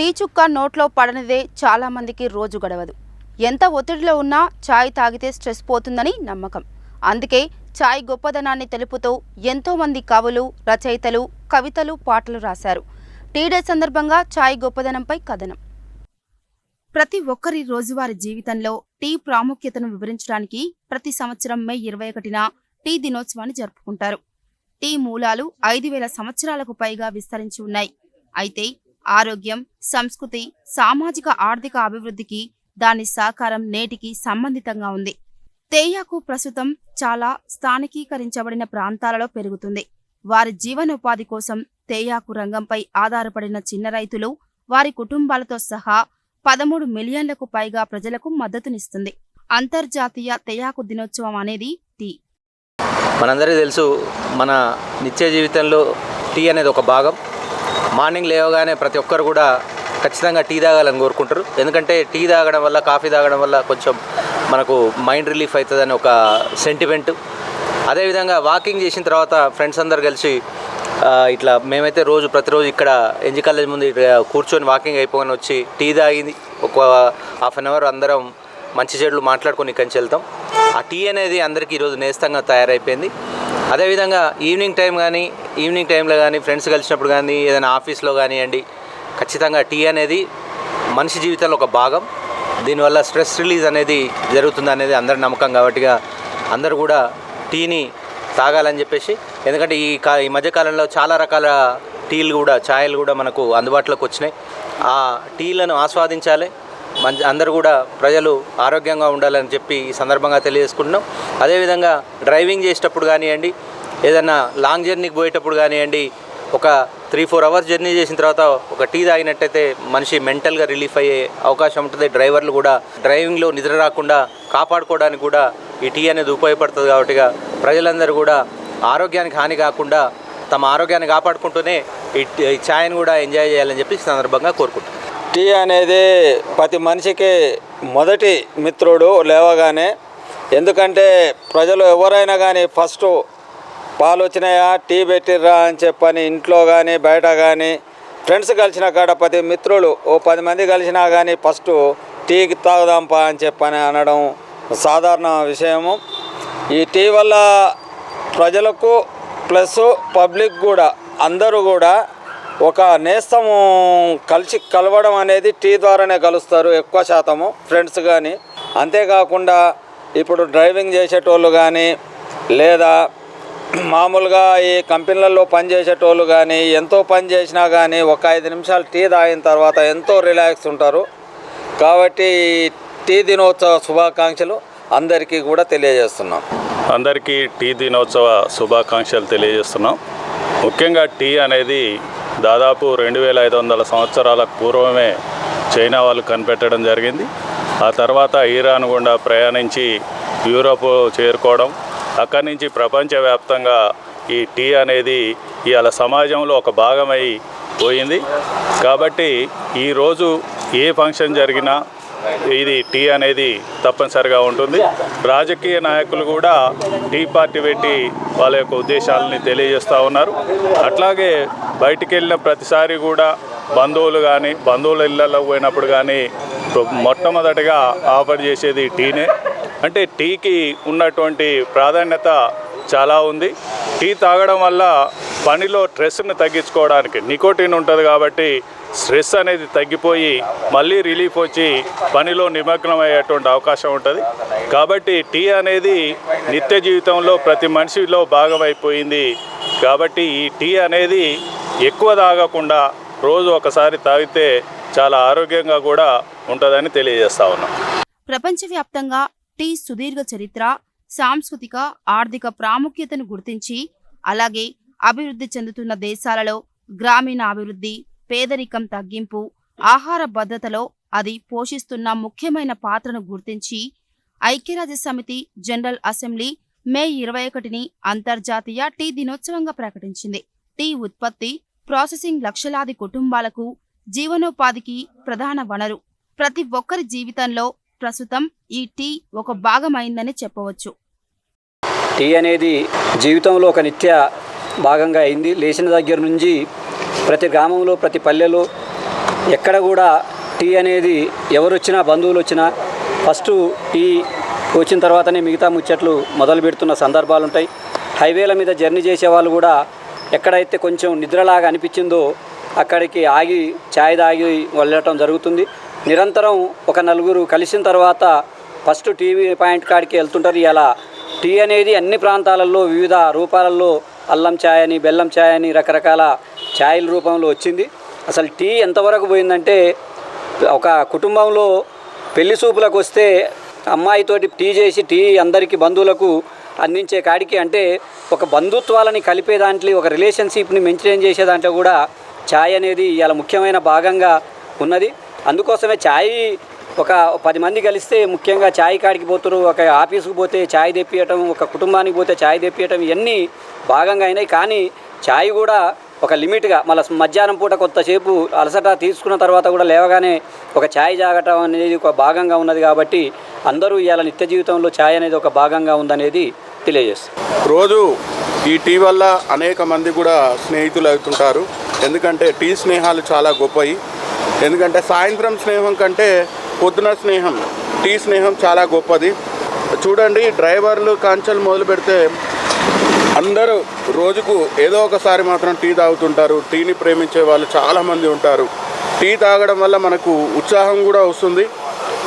Tea చుక్క నోట్లో పడనిదే చాలామందికి రోజు గడవదు. ఎంత ఒత్తిడిలో ఉన్నా ఛాయ్ తాగితే స్ట్రెస్ పోతుందని నమ్మకం. అందుకే ఛాయ్ గొప్పదనాన్ని తెలుపుతూ ఎంతోమంది కవులు రచయితలు కవితలు పాటలు రాశారు. టీడే సందర్భంగా ఛాయ్ గొప్పదనంపై కథనం. ప్రతి ఒక్కరి రోజువారీ జీవితంలో టీ ప్రాముఖ్యతను వివరించడానికి ప్రతి సంవత్సరం మే ఇరవై ఒకటిన టీ దినోత్సవాన్ని జరుపుకుంటారు. టీ మూలాలు ఐదు వేల సంవత్సరాలకు పైగా విస్తరించి ఉన్నాయి. అయితే ఆరోగ్యం సంస్కృతి సామాజిక ఆర్థిక అభివృద్ధికి దాని సహకారం నేటికి సంబంధితంగా ఉంది. తేయాకు ప్రస్తుతం చాలా స్థానికీకరించబడిన ప్రాంతాలలో పెరుగుతుంది. వారి జీవనోపాధి కోసం తేయాకు రంగంపై ఆధారపడిన చిన్న రైతులు వారి కుటుంబాలతో సహా పదమూడు మిలియన్లకు పైగా ప్రజలకు మద్దతునిస్తుంది. అంతర్జాతీయ తేయాకు దినోత్సవం అనేది టీ. మనందరికీ తెలుసు మన నిత్య జీవితంలో టీ అనేది ఒక భాగం. మార్నింగ్ లేవగానే ప్రతి ఒక్కరు కూడా ఖచ్చితంగా టీ తాగాలని కోరుకుంటారు. ఎందుకంటే టీ తాగడం వల్ల కాఫీ తాగడం వల్ల కొంచెం మనకు మైండ్ రిలీఫ్ అవుతుందని ఒక సెంటిమెంట్ అదేవిధంగా వాకింగ్ చేసిన తర్వాత ఫ్రెండ్స్ అందరు కలిసి ఇట్లా మేమైతే రోజు ప్రతిరోజు ఇక్కడ ఎన్జీ కాలేజ్ ముందు కూర్చొని వాకింగ్ అయిపోగానే వచ్చి టీ తాగింది. ఒక హాఫ్ అన్ అవర్ అందరం మంచి చెడులు మాట్లాడుకొని ఇక్కడి నుంచి వెళ్తాం. ఆ టీ అనేది అందరికీ ఈరోజు నేస్తంగా తయారైపోయింది. అదేవిధంగా ఈవినింగ్ టైం కానీ ఈవినింగ్ టైంలో కానీ ఫ్రెండ్స్ కలిసినప్పుడు కానీ ఏదైనా ఆఫీస్లో కానివ్వండి ఖచ్చితంగా టీ అనేది మనిషి జీవితంలో ఒక భాగం. దీనివల్ల స్ట్రెస్ రిలీజ్ అనేది జరుగుతుంది అనేది అందరి నమ్మకం కాబట్టిగా అందరూ కూడా టీని తాగాలని చెప్పేసి ఎందుకంటే ఈ కా ఈ మధ్యకాలంలో చాలా రకాల టీలు కూడా ఛాయలు కూడా మనకు అందుబాటులోకి వచ్చినాయి. ఆ టీలను ఆస్వాదించాలి. మంచి అందరూ కూడా ప్రజలు ఆరోగ్యంగా ఉండాలని చెప్పి ఈ సందర్భంగా తెలియజేసుకుంటున్నాం. అదేవిధంగా డ్రైవింగ్ చేసేటప్పుడు కానివ్వండి ఏదైనా లాంగ్ జర్నీకి పోయేటప్పుడు కానివ్వండి ఒక త్రీ ఫోర్ అవర్స్ జర్నీ చేసిన తర్వాత ఒక టీ తాగినట్టయితే మనిషి మెంటల్గా రిలీఫ్ అయ్యే అవకాశం ఉంటుంది. డ్రైవర్లు కూడా డ్రైవింగ్లో నిద్ర రాకుండా కాపాడుకోవడానికి కూడా ఈ టీ అనేది ఉపయోగపడుతుంది కాబట్టిగా ప్రజలందరూ కూడా ఆరోగ్యానికి హాని కాకుండా తమ ఆరోగ్యాన్ని కాపాడుకుంటూనే ఈ ఛాయ్ని కూడా ఎంజాయ్ చేయాలని చెప్పి ఈ సందర్భంగా కోరుకుంటున్నాను టీ అనేది ప్రతి మనిషికి మొదటి మిత్రుడు లేవగానే ఎందుకంటే ప్రజలు ఎవరైనా కానీ ఫస్ట్ పాలు వచ్చినాయా టీ పెట్టిర్రా అని చెప్పని ఇంట్లో కానీ బయట కానీ ఫ్రెండ్స్ కలిసిన కాడ ప్రతి మిత్రులు ఓ పది మంది కలిసినా కానీ ఫస్ట్ టీకి తాగుదాంపా అని చెప్పని అనడం సాధారణ విషయము. ఈ టీ వల్ల ప్రజలకు ప్లస్ పబ్లిక్ కూడా అందరూ కూడా ఒక నేస్తము కలిసి కలవడం అనేది టీ ద్వారానే కలుస్తారు ఎక్కువ శాతము. ఫ్రెండ్స్ కానీ అంతేకాకుండా ఇప్పుడు డ్రైవింగ్ చేసేటోళ్ళు కానీ లేదా మామూలుగా ఈ కంపెనీలలో పనిచేసేటోళ్ళు కానీ ఎంతో పని చేసినా కానీ ఒక ఐదు నిమిషాలు టీ తాగిన తర్వాత ఎంతో రిలాక్స్ ఉంటారు. కాబట్టి టీ దినోత్సవ శుభాకాంక్షలు అందరికీ కూడా తెలియజేస్తున్నాం. అందరికీ టీ దినోత్సవ శుభాకాంక్షలు తెలియజేస్తున్నాం. ముఖ్యంగా టీ అనేది దాదాపు రెండు వేల ఐదు వందల సంవత్సరాల పూర్వమే చైనా వాళ్ళు కనిపెట్టడం జరిగింది. ఆ తర్వాత ఇరాన్ గుండా ప్రయాణించి యూరోప్ చేరుకోవడం అక్కడి నుంచి ప్రపంచవ్యాప్తంగా ఈ టీ అనేది ఇవాళ సమాజంలో ఒక భాగమై పోయింది. కాబట్టి ఈరోజు ఏ ఫంక్షన్ జరిగినా ఇది టీ అనేది తప్పనిసరిగా ఉంటుంది. రాజకీయ నాయకులు కూడా టీ పార్టీ పెట్టి వాళ్ళ యొక్క ఉద్దేశాలని తెలియజేస్తూ ఉన్నారు. అట్లాగే బయటికి వెళ్ళిన ప్రతిసారి కూడా బంధువులు కానీ బంధువుల ఇళ్ళలో పోయినప్పుడు కానీ మొట్టమొదటిగా ఆఫర్ చేసేది టీనే. అంటే టీకి ఉన్నటువంటి ప్రాధాన్యత చాలా ఉంది. టీ తాగడం వల్ల పనిలో స్ట్రెస్ని తగ్గించుకోవడానికి నికోటిన్ ఉంటుంది కాబట్టి స్ట్రెస్ అనేది తగ్గిపోయి మళ్ళీ రిలీఫ్ వచ్చి పనిలో నిమగ్నం అయ్యేటువంటి అవకాశం ఉంటుంది. కాబట్టి టీ అనేది నిత్య జీవితంలో ప్రతి మనిషిలో భాగమైపోయింది. కాబట్టి ఈ టీ అనేది ఎక్కువ తాగకుండా రోజు ఒకసారి తాగితే చాలా ఆరోగ్యంగా కూడా ఉంటుందని తెలియజేస్తా ఉన్నాం. ప్రపంచవ్యాప్తంగా టీ సుదీర్ఘ చరిత్ర సాంస్కృతిక ఆర్థిక ప్రాముఖ్యతను గుర్తించి అలాగే అభివృద్ధి చెందుతున్న దేశాలలో గ్రామీణ అభివృద్ధి పేదరికం తగ్గింపు ఆహార భద్రతలో అది పోషిస్తున్న ముఖ్యమైన పాత్రను గుర్తించి ఐక్యరాజ్య సమితి జనరల్ అసెంబ్లీ మే ఇరవై ఒకటిని అంతర్జాతీయ టీ దినోత్సవంగా ప్రకటించింది. టీ ఉత్పత్తి ప్రాసెసింగ్ లక్షలాది కుటుంబాలకు జీవనోపాధికి ప్రధాన వనరు. ప్రతి ఒక్కరి జీవితంలో ప్రస్తుతం ఈ టీ ఒక భాగమైందని చెప్పవచ్చు. టీ అనేది జీవితంలో ఒక నిత్య భాగంగా అయింది. లేచిన దగ్గర నుంచి ప్రతి గ్రామంలో ప్రతి పల్లెలో ఎక్కడ కూడా టీ అనేది ఎవరు వచ్చినా బంధువులు వచ్చినా ఫస్ట్ టీ వచ్చిన తర్వాతనే మిగతా ముచ్చట్లు మొదలు పెడుతున్న సందర్భాలు ఉంటాయి. హైవేల మీద జర్నీ చేసే వాళ్ళు కూడా ఎక్కడైతే కొంచెం నిద్రలాగా అనిపించిందో అక్కడికి ఆగి ఛాయ్ తాగి వెళ్ళటం జరుగుతుంది. నిరంతరం ఒక నలుగురు కలిసిన తర్వాత ఫస్ట్ టీవీ పాయింట్ కాడికి వెళ్తుంటారు. ఇలా టీ అనేది అన్ని ప్రాంతాలలో వివిధ రూపాలలో అల్లం ఛాయ్ అని బెల్లం ఛాయ్ అని రకరకాల ఛాయల రూపంలో వచ్చింది. అసలు టీ ఎంతవరకు పోయిందంటే ఒక కుటుంబంలో పెళ్ళి చూపులకు వస్తే అమ్మాయితోటి టీ చేసి టీ అందరికీ బంధువులకు అందించే కాడికి అంటే ఒక బంధుత్వాలని కలిపే దాంట్లో ఒక రిలేషన్షిప్ని మెయింటైన్ చేసే దాంట్లో కూడా ఛాయ్ అనేది ఇలా ముఖ్యమైన భాగంగా ఉన్నది. అందుకోసమే ఛాయ్ ఒక పది మంది కలిస్తే ముఖ్యంగా ఛాయ్ కాడికి పోతారు ఒక ఆఫీసుకు పోతే ఛాయ్ తెప్పియటం ఒక కుటుంబానికి పోతే ఛాయ్ తెప్పియటం ఇవన్నీ భాగంగా అయినాయి. కానీ ఛాయ్ కూడా ఒక లిమిట్గా మళ్ళీ మధ్యాహ్నం పూట కొంతసేపు అలసట తీసుకున్న తర్వాత కూడా లేవగానే ఒక ఛాయ్ జాగటం అనేది ఒక భాగంగా ఉన్నది కాబట్టి అందరూ ఇవాళ నిత్య జీవితంలో ఛాయ్ అనేది ఒక భాగంగా ఉందనేది తెలియజేస్తుంది. రోజు ఈ టీ వల్ల అనేక మంది కూడా స్నేహితులు అవుతుంటారు. ఎందుకంటే టీ స్నేహాలు చాలా గొప్పవి. ఎందుకంటే సాయంత్రం స్నేహం కంటే పొద్దున స్నేహం టీ స్నేహం చాలా గొప్పది. చూడండి డ్రైవర్లు కాంచెలు మొదలు పెడితే అందరూ రోజుకు ఏదో ఒకసారి మాత్రం టీ తాగుతుంటారు. టీని ప్రేమించే వాళ్ళు చాలామంది ఉంటారు. టీ తాగడం వల్ల మనకు ఉత్సాహం కూడా వస్తుంది.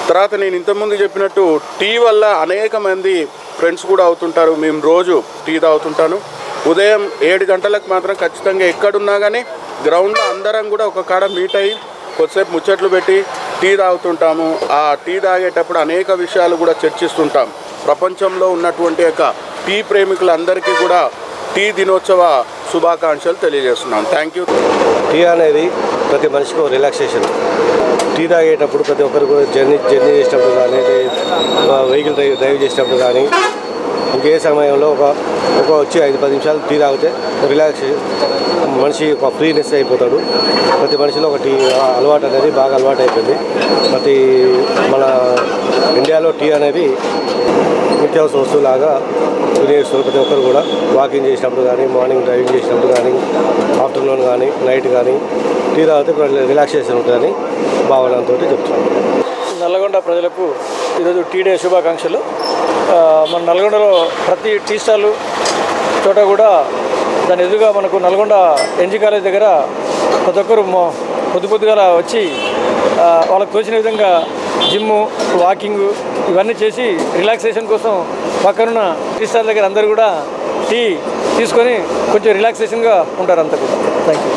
తర్వాత నేను ఇంతకుముందు చెప్పినట్టు టీ వల్ల అనేక మంది ఫ్రెండ్స్ కూడా అవుతుంటారు. మేము రోజు టీ తాగుతుంటాను. ఉదయం ఏడు గంటలకు మాత్రం ఖచ్చితంగా ఎక్కడున్నా కానీ గ్రౌండ్లో అందరం కూడా ఒక కాడ మీట్ అయ్యి కొద్దిసేపు ముచ్చట్లు పెట్టి టీ తాగుతుంటాము. ఆ టీ తాగేటప్పుడు అనేక విషయాలు కూడా చర్చిస్తుంటాం. ప్రపంచంలో ఉన్నటువంటి యొక్క టీ ప్రేమికులందరికీ కూడా టీ దినోత్సవ శుభాకాంక్షలు తెలియజేస్తున్నాం. థ్యాంక్ యూ టీ అనేది ప్రతి మనిషికి ఒక రిలాక్సేషన్. టీ తాగేటప్పుడు ప్రతి ఒక్కరు కూడా జర్నీ జర్నీ చేసేటప్పుడు కానీ వెహికల్ డ్రైవ్ డ్రైవ్ చేసేటప్పుడు కానీ ఇంకే సమయంలో ఒక ఒక వచ్చి ఐదు పది నిమిషాలు టీ తాగితే రిలాక్స్ మనిషి ఒక ఫ్రీనెస్ అయిపోతాడు. ప్రతి మనిషిలో ఒక టీ అలవాటు అనేది బాగా అలవాటు అయిపోయింది ప్రతి మన ఇండియాలో టీ అనేది నిత్యావసర వస్తువులాగా వినియోగిస్తున్నారు ప్రతి ఒక్కరు కూడా. వాకింగ్ చేసినప్పుడు కానీ మార్నింగ్ డ్రైవింగ్ చేసినప్పుడు కానీ ఆఫ్టర్నూన్ కానీ నైట్ కానీ టీ తాగితే రిలాక్సేషన్ ఉంటుందని భావనతో చెప్తున్నాను. నల్లగొండ ప్రజలకు ఈరోజు టీ డే శుభాకాంక్షలు. మన నల్గొండలో ప్రతి టీ స్టాల్ చోట కూడా దాని ఎదురుగా మనకు నల్గొండ ఎన్జీ కాలేజ్ దగ్గర ప్రతి ఒక్కరు మొ- పొద్దు పొద్దుగాల వచ్చి వాళ్ళకు తోచిన విధంగా జిమ్ము వాకింగ్ ఇవన్నీ చేసి రిలాక్సేషన్ కోసం పక్కనున్న టీ స్టార్ దగ్గర అందరూ కూడా టీ తీసుకొని కొంచెం రిలాక్సేషన్గా ఉంటారు అంతా కూడా థ్యాంక్ యూ